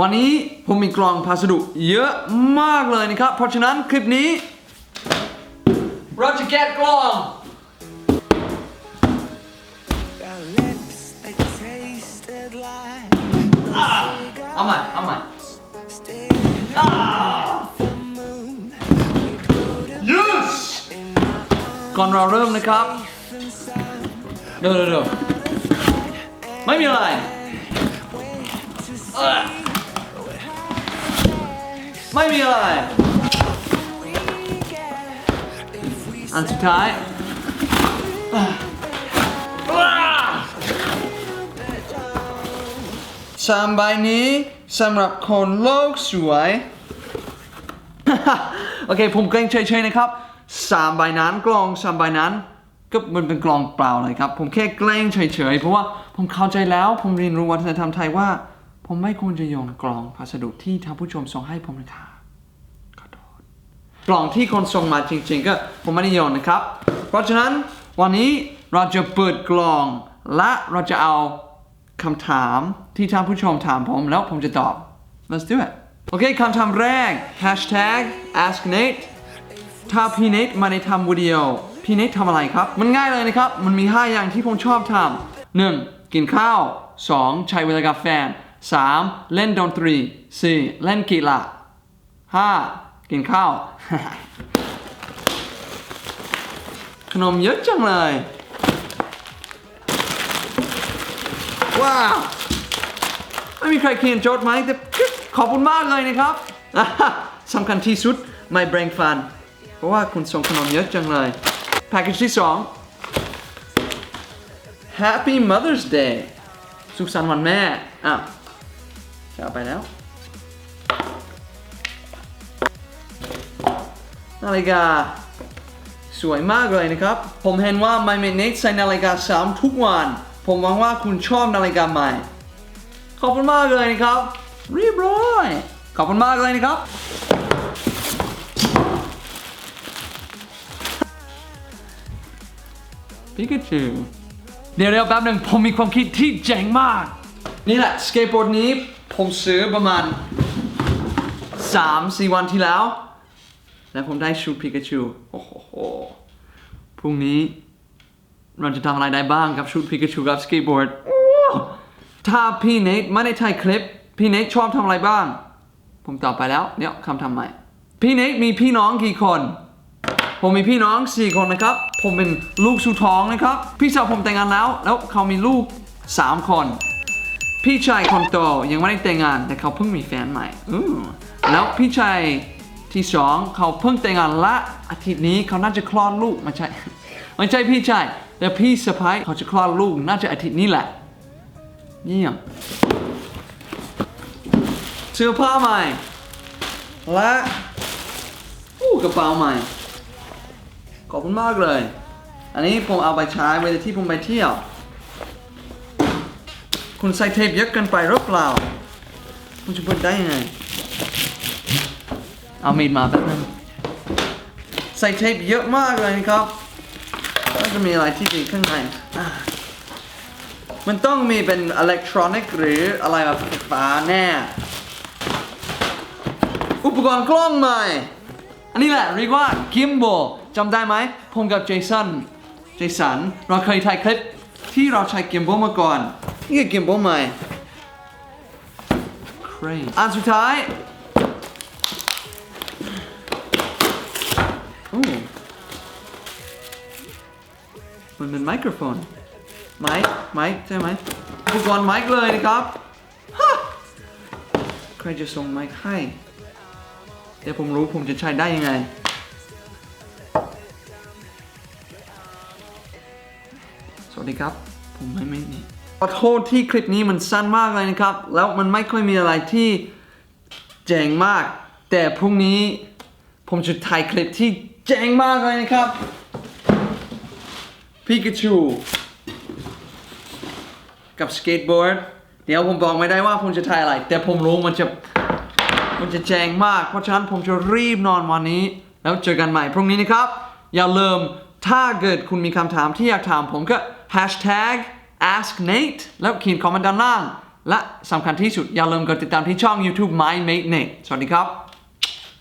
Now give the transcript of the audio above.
วันนี้ผมมีกล่องพัสดุเยอะมากเลยนะครับ เพราะฉะนั้นคลิปนี้ เราจะแกะกล่อง เอาใหม่เอาใหม่ staying the moon. yes ก่อนเราเริ่มนะครับ เดี๋ยวเดี๋ยวไม่มีอะไรเอ่อ ไม่มีอะไร อันสุดท้ายสามใบนี้สำหรับคนโลกสวย โอเค ผมเกรงเฉยๆนะครับสามใบนั้นกล่องสามใบนั้น ก็มันเป็นกล่องเปล่าเลยครับ ผมแค่เกรงเฉยๆ เพราะว่าผมเข้าใจแล้ว ผมเรียนรู้วัฒนธรรมไทยว่า ผมไม่ควรจะโยนกล่องพัสดุที่ท่านผู้ชมส่งให้ผมนะครับ กล่องที่คนส่งมาจริงๆ ก็ผมไม่ได้โยนนะครับ เพราะฉะนั้นวันนี้เราจะเปิดกล่อง และเราจะเอาคำถามที่ท่านผู้ชมถามผมแล้วผมจะตอบ let's do it โอเคคำถามแรก hashtag ask Nate ถ้าพี่เนทมาในทำวิดีโอ พี่เนททำอะไรครับ มันง่ายเลยนะครับ มันมี 5 อย่างที่ผมชอบทำ 1. กินข้าว 2. ใช้เวลากับแฟน 3. เล่นดนตรี 4. เล่นกีฬา 5. กินข้าว ขนมเยอะจังเลย ว้าว ไม่มีใครเขียนโจทย์ไหมแต่ขอบคุณมากเลยนะครับสำคัญที่สุดไม่แบ่งฟัน เพราะว่าคุณส่งขนมเยอะจังเลยแพ็กเกจที่2 Happy Mother's Day สุขสันต์วันแม่อะจะเอาไปแล้ว นาฬิกา สวยมากเลยนะครับ ผมเห็นว่า My m a n e ใส่นาฬิกาซ้ำทุกวัน ผมหวังว่าคุณชอบนาฬิกาใหม่ ขอบคุณมากเลยนะครับเรียบร้อย ขอบคุณมากเลยนะครับปิกาจูเดี๋ยวเดี๋ยวแป๊บหนึ่งผมมีความคิดที่เจ๋งมาก นี่แหละสเกตบอร์ดนี้ผมซื้อประมาณ3-4วันที่แล้ว แล้วผมได้ชุดปิกาจูโอ้โหพรุ่งนี้เราจะทำอะไรได้บ้างกับชุดปิกาจูกับสเกตบอร์ดถ้าพี่เนทไม่ได้ถ่ายคลิป พี่เนทชอบทำอะไรบ้าง ผมตอบไปแล้วเนี่ยคำทำใหม่ พี่เนทมีพี่น้องกี่คน ผมมีพี่น้อง4คนนะครับ ผมเป็นลูกสุดท้องนะครับ พี่สาวผมแต่งงานแล้ว แล้วเขามีลูก3คน พี่ชายคนโตยังไม่ได้แต่งงานแต่เขาเพิ่งมีแฟนใหม่อแล้วพี่ชาย ที่สองเขาเพิ่งแต่งงานและอาทิตย์นี้เขาน่าจะคลอดลูกไม่ใช่ไม่ใช่พี่ชายแต่พี่สะพ้ายเขาจะคลอดลูกน่าจะอาทิตย์นี้แหละเยี่ยมเสื้อผ้าใหม่ และอู้กระเป๋าใหม่ ขอบคุณมากเลย อันนี้ผมเอาไปใช้เวลาที่ผมไปเที่ยว คุณใส่เทปเยอะเกินไปหรือเปล่าคุณจะเปิดได้ยังไง เอามีดมาแป๊บนึงใส่เทปเยอะมากเลยนะครับแล้วจะมีอะไรที่ดีข้างในมันต้องมีเป็นอิเล็กทรอนิกส์หรืออะไรแบบไฟฟ้าแน่ อุปกรณ์กล้องใหม่ อันนี้แหละเรียกว่า gimbal จำได้ไหมผมกับเจสันเจสันเราเคยถ่ายคลิปที่เราใช้ gimbal มาก่อน นี่คือ gimbal ใหม่ Crane อันสุดท้าย มันเป็นไมโครโฟนไมค์ไมค์ใช่ไหมอุปกรณ์ไมค์เลยนะครับใครจะส่งไมค์ให้เดี๋ยวผมรู้ผมจะใช้ได้ยังไง สวัสดีครับ ผมไม่ไม่นี่ขอโทษที่คลิปนี้มันสั้นมากเลยนะครับ แล้วมันไม่ค่อยมีอะไรที่เจ๋งมาก แต่พรุ่งนี้ผมจะถ่ายคลิปที่เจ๋งมากเลยนะครับ พิกาชูกับสเกตบอร์ดเดี๋ยวผมบอกไม่ได้ว่าผมจะถ่ายอะไร แต่ผมรู้มันจะมันจะแจงมาก เพราะฉะนั้นผมจะรีบนอนวันนี้ แล้วเจอกันใหม่พรุ่งนี้นะครับ อย่าลืมถ้าเกิดคุณมีคำถามที่อยากถามผมก็ hashtag ask Nate แล้วเขียนคอมเมนต์ด้านล่าง และสำคัญที่สุดอย่าลืมกดติดตามที่ช่อง YouTube My Mate Nate สวัสดีครับ